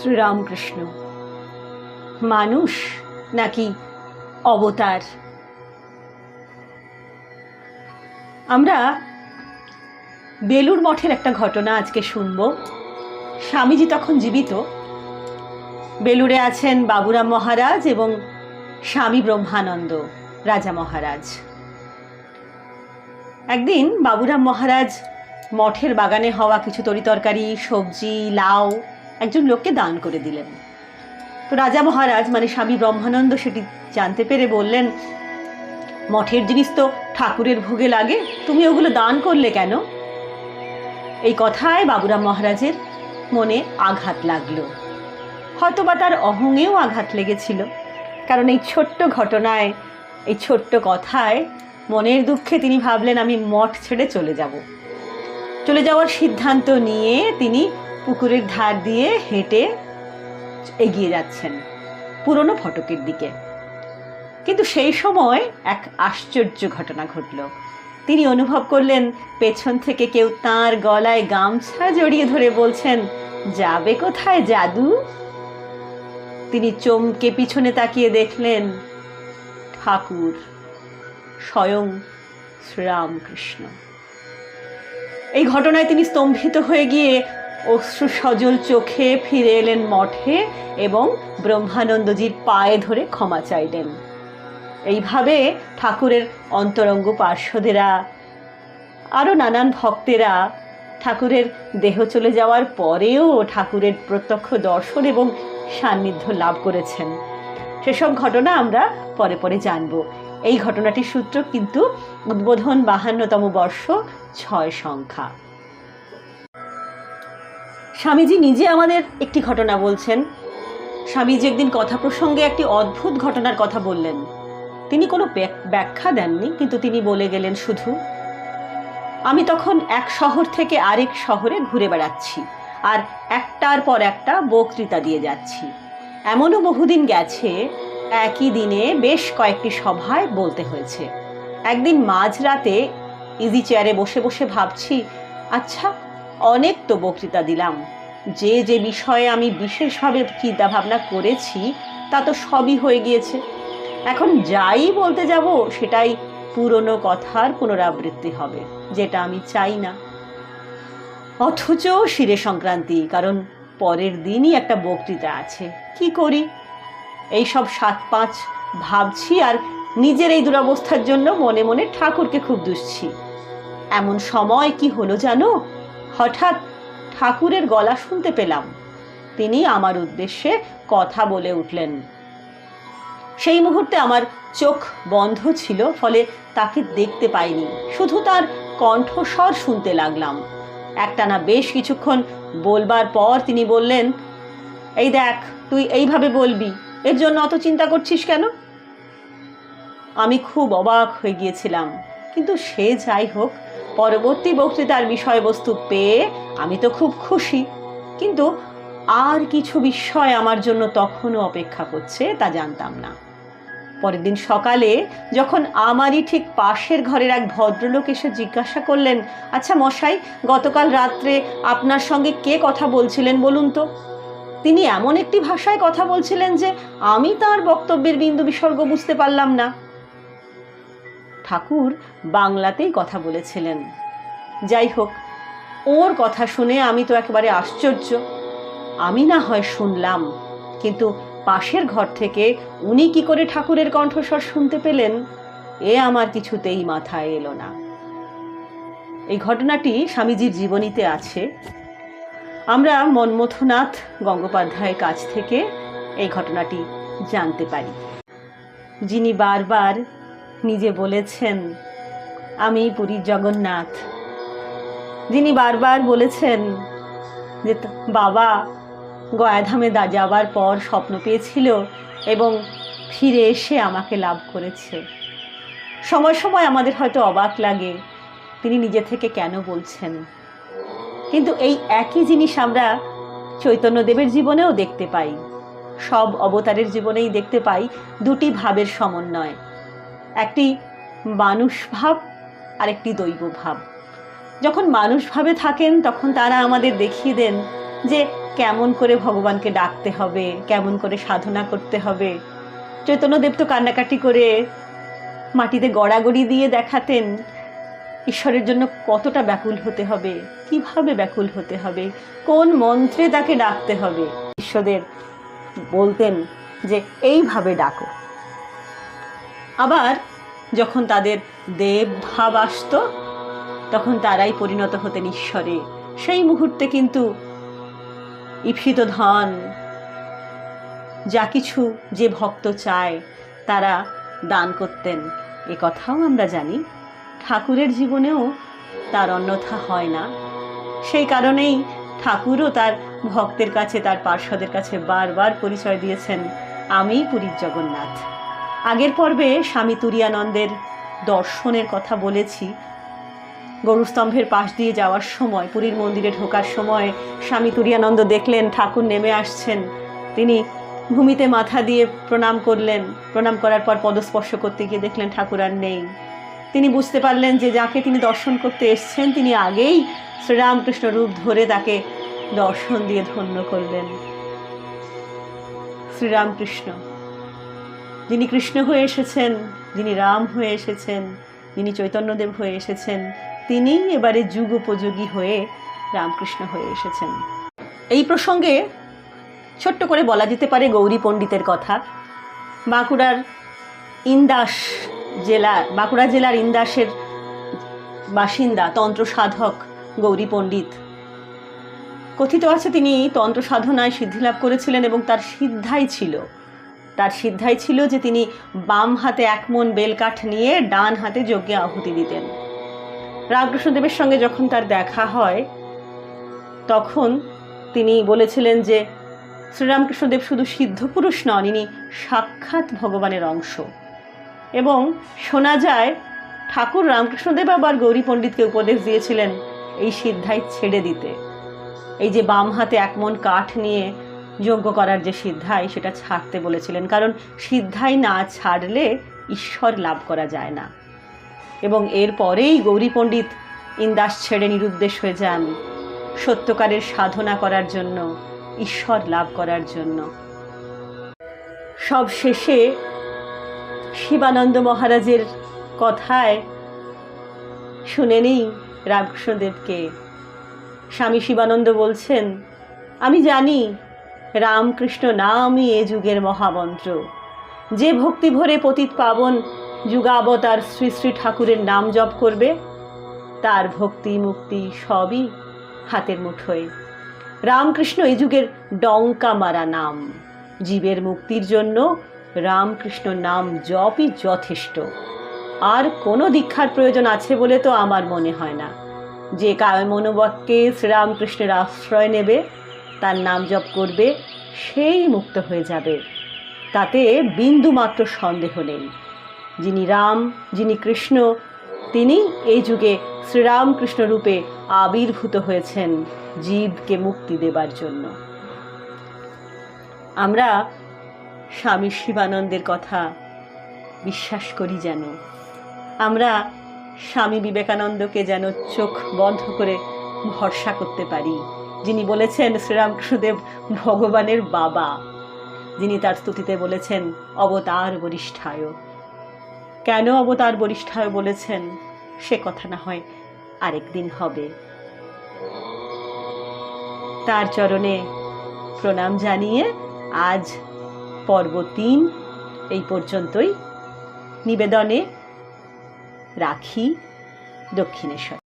শ্রীরামকৃষ্ণ। মানুষ নাকি অবতার? আমরা বেলুর মঠের একটা ঘটনা আজকে শুনব। স্বামীজি তখন জীবিত। বেলুড়ে আছেন বাবুরাম মহারাজ এবং স্বামী ব্রহ্মানন্দ, রাজা মহারাজ। একদিন বাবুরাম মহারাজ মঠের বাগানে হওয়া কিছু তরিতরকারি সবজি, লাউ একজন লোককে দান করে দিলেন। তো রাজা মহারাজ মানে স্বামী ব্রহ্মানন্দ সেটি জানতে পেরে বললেন, মঠের জিনিস তো ঠাকুরের ভোগে লাগে, তুমি ওগুলো দান করলে কেন? এই কথায় বাবুরাম মহারাজের মনে আঘাত লাগল। হয়তোবা তার অহংয়েও আঘাত লেগেছিল, কারণ এই ছোট্ট ঘটনায়, এই ছোট্ট কথায় মনের দুঃখে তিনি ভাবলেন, আমি মঠ ছেড়ে চলে যাব। চলে যাওয়ার সিদ্ধান্ত নিয়ে তিনি পুকুরের ধার দিয়ে হেঁটে এগিয়ে যাচ্ছেন পুরনো ফটকের দিকে। কিন্তু সেই সময় এক আশ্চর্য ঘটনা ঘটল। তিনি অনুভব করলেন, পেছন থেকে কেউ তার গলায় গামছা জড়িয়ে ধরে বলছেন, যাবে কোথায় জাদু? তিনি চমকে পিছনে তাকিয়ে দেখলেন, ঠাকুর স্বয়ং শ্রীরামকৃষ্ণ। এই ঘটনায় তিনি স্তম্ভিত হয়ে গিয়ে অশ্রু সজল চোখে ফিরে এলেন মঠে এবং ব্রহ্মানন্দজির পায়ে ধরে ক্ষমা চাইলেন। এইভাবে ঠাকুরের অন্তরঙ্গ পার্শ্বদেরা, আরও নানান ভক্তেরা ঠাকুরের দেহ চলে যাওয়ার পরেও ঠাকুরের প্রত্যক্ষ দর্শন এবং সান্নিধ্য লাভ করেছেন। সেসব ঘটনা আমরা পরে পরে জানব। এই ঘটনাটির সূত্র কিন্তু উদ্বোধন বাহান্নতম বর্ষ ছয় সংখ্যা। স্বামীজি নিজে আমাদের একটি ঘটনা বলছেন। স্বামীজি একদিন কথা প্রসঙ্গে একটি অদ্ভুত ঘটনার কথা বললেন। তিনি কোনো ব্যাখ্যা দেননি, কিন্তু তিনি বলে গেলেন শুধু, আমি তখন এক শহর থেকে আরেক শহরে ঘুরে বেড়াচ্ছি, আর একটার পর একটা বক্তৃতা দিয়ে যাচ্ছি। এমনও বহুদিন গেছে, একই দিনে বেশ কয়েকটি সভায় বলতে হয়েছে। একদিন মাঝরাতে ইজি চেয়ারে বসে বসে ভাবছি আচ্ছা অনেক তো বক্তৃতা দিলাম। যে যে বিষয়ে আমি বিশেষভাবে চিন্তা ভাবনা করেছি, তা তো সবই হয়ে গিয়েছে। এখন যাই বলতে যাব, সেটাই পুরনো কথার পুনরাবৃত্তি হবে, যেটা আমি চাই না। অথচ শিরে সংক্রান্তি, কারণ পরের দিনই একটা বক্তৃতা আছে। কি করি? এই সব সাত পাঁচ ভাবছি আর নিজের এই দুরবস্থার জন্য মনে মনে ঠাকুরকে খুব দুষছি। এমন সময় কি হলো জানো? হঠাৎ ঠাকুরের গলা শুনতে পেলাম। তিনি আমার উদ্দেশ্যে কথা বলে উঠলেন। সেই মুহূর্তে আমার চোখ বন্ধ ছিল, ফলে তাকে দেখতে পাইনি। শুধু তার কণ্ঠস্বর শুনতে লাগলাম। একটানা বেশ কিছুক্ষণ বলবার পর তিনি বললেন, এই দেখ, তুই এইভাবে বলবি, এর জন্য অত চিন্তা করছিস কেন? আমি খুব অবাক হয়ে গিয়েছিলাম, কিন্তু সে যাই হোক পরবর্তী বক্তৃতার বিষয়বস্তু পেয়ে আমি তো খুব খুশি। কিন্তু আর কিছু বিষয় আমার জন্য তখনও অপেক্ষা করছে তা জানতাম না। পরের দিন সকালে যখন আমারই ঠিক পাশের ঘরের এক ভদ্রলোক এসে জিজ্ঞাসা করলেন আচ্ছা মশাই, গতকাল রাত্রে আপনার সঙ্গে কে কথা বলছিলেন বলুন তো? তিনি এমন একটি ভাষায় কথা বলছিলেন যে আমি তার বক্তব্যের বিন্দু বিসর্গ বুঝতে পারলাম না। ঠাকুর বাংলাতেই কথা বলেছিলেন। যাই হোক, ওর কথা শুনে আমি তো একেবারে আশ্চর্য। আমি না হয় শুনলাম, কিন্তু পাশের ঘর থেকে উনি কি করে ঠাকুরের কণ্ঠস্বর শুনতে পেলেন, এ আমার কিছুতেই মাথায় এলো না। এই ঘটনাটি স্বামীজির জীবনীতে আছে। আমরা মন্মথনাথ গঙ্গোপাধ্যায়ের কাছ থেকে এই ঘটনাটি জানতে পারি। যিনি বারবার নিজে বলেছেন, আমি পুরীর জগন্নাথ। যিনি বারবার বলেছেন যে বাবা গয়াধামে দা যাবার পর স্বপ্ন পেয়েছিল এবং ফিরে এসে আমাকে লাভ করেছে। সময় সময় আমাদের হয়তো অবাক লাগে, তিনি নিজে থেকে কেন বলছেন। কিন্তু এই একই জিনিস আমরা চৈতন্যদেবের জীবনেও দেখতে পাই। সব অবতারের জীবনেই দেখতে পাই, দুটি ভাবের সমন্বয়। একটি মানুষ ভাব আর একটি দৈব ভাব যখন মানুষ ভাবে থাকেন, তখন তারা আমাদের দেখিয়ে দেন যে কেমন করে ভগবানকে ডাকতে হবে, কেমন করে সাধনা করতে হবে। চৈতন্যদেব তো কান্নাকাটি করে মাটিতে গড়াগড়ি দিয়ে দেখাতেন, ঈশ্বরের জন্য কতটা ব্যাকুল হতে হবে, কীভাবে ব্যাকুল হতে হবে, কোন মন্ত্রে তাকে ডাকতে হবে। ঈশ্বরের বলতেন যে, এইভাবে ডাকো। আবার যখন তাদের দেব ভাব আসত, তখন তারাই পরিণত হতেন ঈশ্বরে। সেই মুহূর্তে কিন্তু ঈপ্সিত ধন, যা কিছু যে ভক্ত চায়, তারা দান করতেন। এ কথাও আমরা জানি, ঠাকুরের জীবনেও তার অন্যথা হয় না। সেই কারণেই ঠাকুরও তার ভক্তের কাছে, তার পার্শ্বদের কাছে বারবার পরিচয় দিয়েছেন, আমি পুরীর জগন্নাথ। আগের পর্বে স্বামী তুরিয়ানন্দের দর্শনের কথা বলেছি। গরুস্তম্ভের পাশ দিয়ে যাওয়ার সময়, পুরীর মন্দিরে ঢোকার সময় স্বামী তুরিয়ানন্দ দেখলেন, ঠাকুর নেমে আসছেন। তিনি ভূমিতে মাথা দিয়ে প্রণাম করলেন। প্রণাম করার পর পদস্পর্শ করতে গিয়ে দেখলেন ঠাকুর আর নেই। তিনি বুঝতে পারলেন যে যাকে তিনি দর্শন করতে এসছেন, তিনি আগেই শ্রীরামকৃষ্ণ রূপ ধরে তাকে দর্শন দিয়ে ধন্য করলেন। শ্রীরামকৃষ্ণ। যিনি কৃষ্ণ হয়ে এসেছেন, যিনি রাম হয়ে এসেছেন, যিনি চৈতন্যদেব হয়ে এসেছেন তিনি এবারে যুগ উপযোগী হয়ে রামকৃষ্ণ হয়ে এসেছেন। এই প্রসঙ্গে ছোট্ট করে বলা যেতে পারে গৌরী পণ্ডিতের কথা। বাঁকুড়ার ইন্দাস জেলা, বাঁকুড়া জেলার ইন্দাসের বাসিন্দা, তন্ত্র সাধক গৌরী পণ্ডিত। কথিত আছে তিনি তন্ত্র সাধনায় সিদ্ধিলাভ করেছিলেন এবং তার সিদ্ধাই ছিল তার সিদ্ধাই ছিল যে তিনি বাম হাতে এক মন বেলকাঠ নিয়ে ডান হাতে যজ্ঞে আহুতি দিতেন। রামকৃষ্ণদেবের সঙ্গে যখন তার দেখা হয়, তখন তিনি বলেছিলেন যে, শ্রীরামকৃষ্ণদেব শুধু সিদ্ধ পুরুষ নন, ইনি সাক্ষাৎ ভগবানের অংশ। এবং শোনা যায়, ঠাকুর রামকৃষ্ণদেব আবার গৌরী পণ্ডিতকে উপদেশ দিয়েছিলেন, এই সিদ্ধাই ছেড়ে দিতে। এই যে বাম হাতে একমন কাঠ নিয়ে যজ্ঞ করার যে সিদ্ধাই, সেটা ছাড়তে বলেছিলেন। কারণ সিদ্ধাই না ছাড়লে ঈশ্বর লাভ করা যায় না। এবং এরপরেই গৌরী পণ্ডিত ইন্দাস ছেড়ে নিরুদ্দেশ হয়ে যান সত্যকারের সাধনা করার জন্য, ঈশ্বর লাভ করার জন্য। সব শেষে শিবানন্দ মহারাজের কথায় শুনে নিই রামকৃষ্ণদেবকে। স্বামী শিবানন্দ বলছেন, আমি জানি রামকৃষ্ণ নামই এ যুগের মহামন্ত্র। যে ভক্তি ভরে পতিত পাবন যুগাবতার শ্রী শ্রী ঠাকুরের নাম জপ করবে, তার ভক্তি মুক্তি সবই হাতের মুঠোয়। রামকৃষ্ণ এই যুগের ডঙ্কা মারা নাম। জীবের মুক্তির জন্য রামকৃষ্ণ নাম জপই যথেষ্ট। আর কোনো দীক্ষার প্রয়োজন আছে বলে তো আমার মনে হয় না। যে কায় মনোবাক্যে শ্রীরামকৃষ্ণের আশ্রয় নেবে তার নাম জপ করবে, সেই মুক্ত হয়ে যাবে। তাতে বিন্দু মাত্র সন্দেহ নেই। যিনি রাম, যিনি কৃষ্ণ, তিনি এই যুগে শ্রীরামকৃষ্ণ রূপে আবির্ভূত হয়েছেন জীবকে মুক্তি দেবার জন্য। আমরা স্বামী শিবানন্দের কথা বিশ্বাস করি যেন। আমরা স্বামী বিবেকানন্দকে যেন চোখ বন্ধ করে ভরসা করতে পারি। যিনি বলেছেন শ্রীরামকৃষ্ণদেব ভগবানের বাবা, যিনি তার স্তুতিতে বলেছেন, অবতার বরিষ্ঠায়। কেন অবতার বরিষ্ঠায় বলেছেন? সে কথা না হয় আরেকদিন হবে। তার চরণে প্রণাম জানিয়ে আজ পর্ব তিন এই পর্যন্তই। নিবেদনে রাখি দক্ষিণেশ্বর।